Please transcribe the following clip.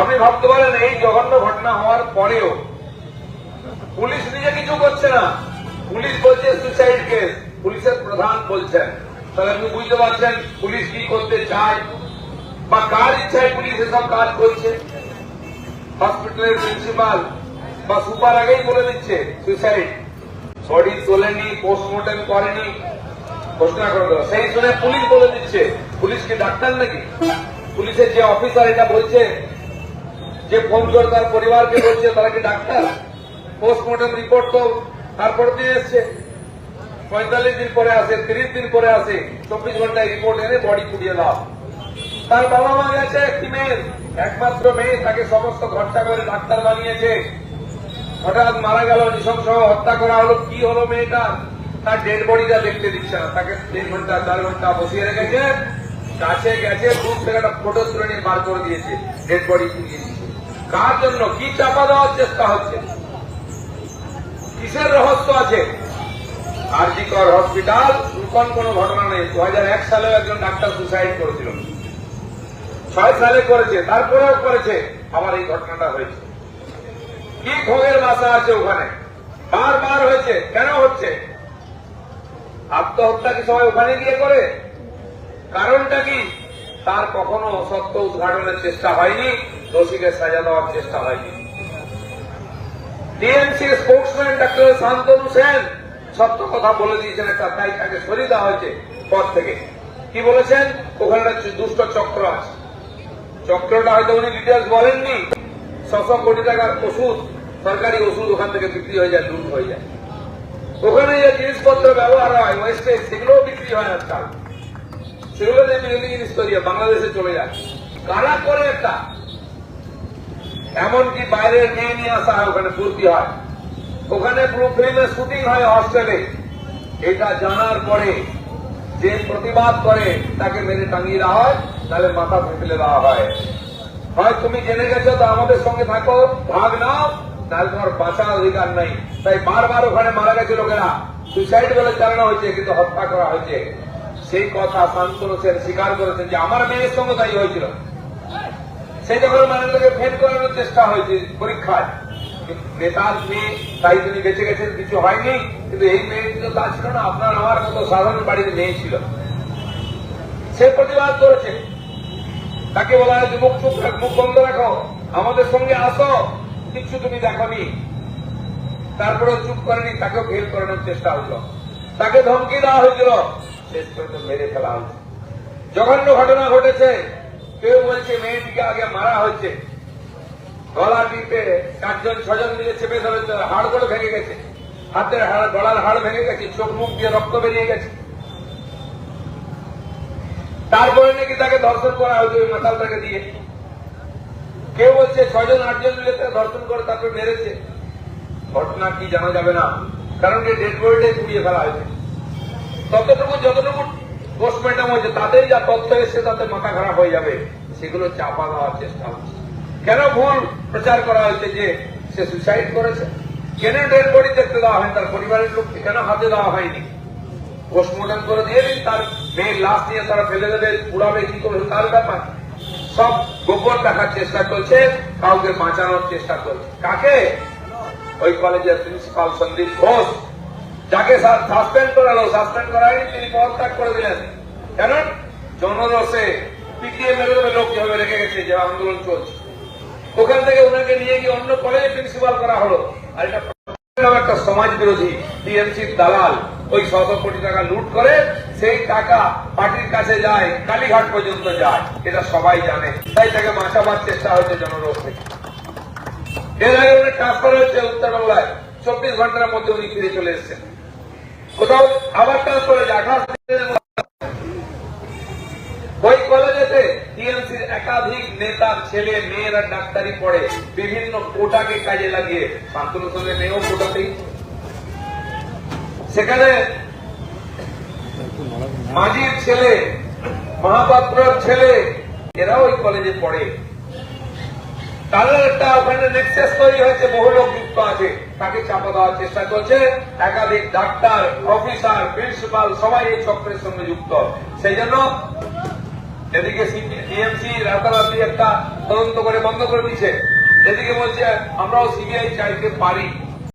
আপনি ভাবতে পারেন, এই জঘন্য ঘটনা হওয়ার পরেও। পুলিশ নিজে কিছু করছে না। পুলিশ বলছে সুইসাইড কেস পুলিশের প্রধান বলছেন। তাহলে আপনি বুঝতে পারছেন পুলিশ কি করতে চায় বা কার ইচ্ছায় পুলিশ এসব কাজ করছে। হসপিটালের প্রিন্সিপাল বা সুপার আগেই বলে দিচ্ছে সুইসাইড বডি তোলেনি পোস্টমর্টম করেনি। ঘোষণা করে দেওয়া সেই শুনে পুলিশ বলে দিচ্ছে। পুলিশ কি ডাক্তার নাকি? পুলিশের যে অফিসার এটা বলছে যে ফোন করে তার পরিবারকে বলছে, তারা কি ডাক্তার? পোস্টমর্টম রিপোর্ট তো তারপর দিন এসছে। পঁয়তাল্লিশ দিন পরে আসে, তিরিশ দিন পরে আসে, চব্বিশ ঘন্টায় রিপোর্ট এনে বডি পুড়িয়ে দাও। তার বাবা মা গেছে একটি মেয়ে একমাত্র মেয়ে, তাকে সমস্ত ঘণ্টা করে ডাক্তার বানিয়েছে। হঠাৎ মারা গেল নৃশংস হত্যা করা হলো, কি হলো মেয়েটা? তার ডেড বডিটা দেখতে দিচ্ছে না, তাকে দেড় ঘণ্টা, চার ঘণ্টা বসিয়ে রেখেছে। কাছে গেছে, দূর থেকে একটা ফটো তুলে নিয়ে বার করে দিয়েছে ডেড বডি পুড়িয়ে দিচ্ছে কার জন্য? কি চাপা দেওয়ার চেষ্টা হচ্ছে? কিসের রহস্য আছে? আরজিকর হসপিটাল নূতন কোনো ঘটনা নেই। দু এক সালে একজন ডাক্তার সুসাইড করেছিল। ছয় সালে করেছে, তারপরেও করেছে। আবার এই ঘটনাটা হয়েছে। কি ভোগের বাসা আছে ওখানে? বারবার হয়েছে। কেন হচ্ছে? আত্মহত্যা কি সবাই ওখানে গিয়ে করে? কারণটা কি? তার কখনো সত্য উদ্ঘাটনের চেষ্টা হয়নি, দোষীকে সাজা দেওয়ার চেষ্টা হয়নি। TMC sportsman doctor Shantanu Sen সত্য কথা বলে দিয়েছেন, একটা তাই তাকে সরিয়ে দেওয়া হয়েছে পদ থেকে। কি বলেছেন? ওখানে দুষ্ট চক্র আছে। চক্রটা হয়তো উনি ডিটেলস বলেননি। ছশো কোটি টাকার ওষুধ, সরকারি ওষুধ ওখান থেকে বিক্রি হয়ে যায় লুট হয়ে যায়। ওখানে যে জিনিসপত্র ব্যবহার হয় ওয়েস্টেজ সেগুলোও বিক্রি হয় আজকাল। হয়, এটা জানার পরে যে প্রতিবাদ করে তাকে মেরে টাঙিয়ে দেওয়া হয় তাহলে মাথা ফেলে দেওয়া হয়। হয় তুমি জেনে গেছো তো আমাদের সঙ্গে থাকো ভাগ নাও তাহলে তোমার বাঁচার অধিকার নেই। তাই বারবার ওখানে মারা গেছে লোকেরা। সুইসাইড বলে চালানো হয়েছে কিন্তু হত্যা করা হয়েছে। সেই কথা শান্তনু সেন স্বীকার করেছেন যে আমার মেয়ের সঙ্গে তাই হয়েছিল। সেই যখন মানুষকে ফেল করানোর চেষ্টা হয়েছে পরীক্ষায় নেতার মেয়ে তাই তিনি বেঁচে গেছেন, কিছু হয়নি, কিন্তু এই মেয়েটি তো তা ছিল না, আপনার আমার মতো সাধারণ বাড়ির মেয়ে ছিল। সে প্রতিবাদ করেছে। তাকে বলা হয় মুখ চুপ মুখ বন্ধ রাখো, আমাদের সঙ্গে আসো কিছু তুমি দেখনি। তারপরেও চুপ করেনি, তাকেও ফেল করানোর চেষ্টা হলো। তাকে ধমকি দেওয়া হয়েছিল শেষ পর্যন্ত মেরে ফেলা হয়েছে জঘন্য ঘটনা ঘটেছে। কেউ বলছে, মেয়েটিকে আগে মারা হয়েছে। গলা টিপে চারজন, ছজন মিলে চেপে ধরেছে করে ভেঙে গেছে। হাতের হাড় গলার হাড় ভেঙে গেছে, চোখ মুখ দিয়ে রক্ত বেরিয়ে গেছে। তারপরে নাকি তাকে ধর্ষণ করা হয়েছে ওই মাতালটাকে দিয়ে। কেউ বলছে ছয়জন আটজন মিলে তাকে ধর্ষণ করে তারপরে মেরেছে। ঘটনা কি জানা যাবে না, কারণ ডেড বডিটাই পুড়িয়ে ফেলা হয়েছে। ততটুকু যতটুকু পোস্টমর্টম হয়েছে, তাতেই যা তথ্য এসছে তাতে মাথা খারাপ হয়ে যাবে। সেগুলো চাপা দেওয়ার চেষ্টা হচ্ছে। কেন ভুল প্রচার করা হয়েছে যে সে সুইসাইড করেছে? কেন ডেড বডি দেখতে দেওয়া হয়নি? তার পরিবারের লোককে কেন হাতে দেওয়া হয়নি? পোস্টমর্টম করে দিয়ে দিন, তার মেয়ের লাশ নিয়ে তারা ফেলে দেবে, উড়াবে, কি করবে, তার ব্যাপার। সব গোপন রাখার চেষ্টা করছে কাউকে বাঁচানোর চেষ্টা করছে কাকে? ওই কলেজের প্রিন্সিপাল সন্দীপ ঘোষ। যাকে সাসপেন্ড করালো সাসপেন্ড করায়নি, তিনি পদত্যাগ করে দিলেন। কেন? জনরসে পিটিয়ে মেরে দেবে লোক যেভাবে রেখে গেছে, যে আন্দোলন চলছে। ওখান থেকে ওনাকে নিয়ে গিয়ে অন্য কলেজে প্রিন্সিপাল করা হলো। আর এটা একটা সমাজ বিরোধী টিএমসির দালাল, ওই শত কোটি টাকা লুট করে, সেই টাকা পার্টির কাছে যায়, কালীঘাট পর্যন্ত যায়। এটা সবাই জানে। তাই তাকে বাঁচাবার চেষ্টা হয়েছে জনরোগ থেকে। এর আগে উনি ট্রান্সফার হয়েছে উত্তরবাংলায়। চব্বিশ ঘণ্টার মধ্যে উনি ফিরে চলে এসেছেন। কোথাও আবার ট্রান্সফার আঠাশ ওই কলেজেতে টিএমসির একাধিক নেতার ছেলে, মেয়েরা ডাক্তারি পড়ে, বিভিন্ন কোটাকে কাজে লাগিয়ে। শান্তনু মেয়েও কোটাতেই সেখানে মাঝির ছেলে, মহাপাত্রর ছেলে, এরাও ওই কলেজে পড়ে। তাদের একটা ওখানে নেক্সেস তৈরি হয়েছে, বহু লোক যুক্ত আছে। তাকে চাপা দেওয়ার চেষ্টা করছে একাধিক ডাক্তার প্রফেসর প্রিন্সিপাল সবাই এই চক্রের সঙ্গে যুক্ত। সেই জন্য এদিকে টিএমসি রাতারাতি একটা তদন্ত করে বন্ধ করে দিচ্ছে এদিকে বলছে, আমরাও সিবিআই চাইতে পারি।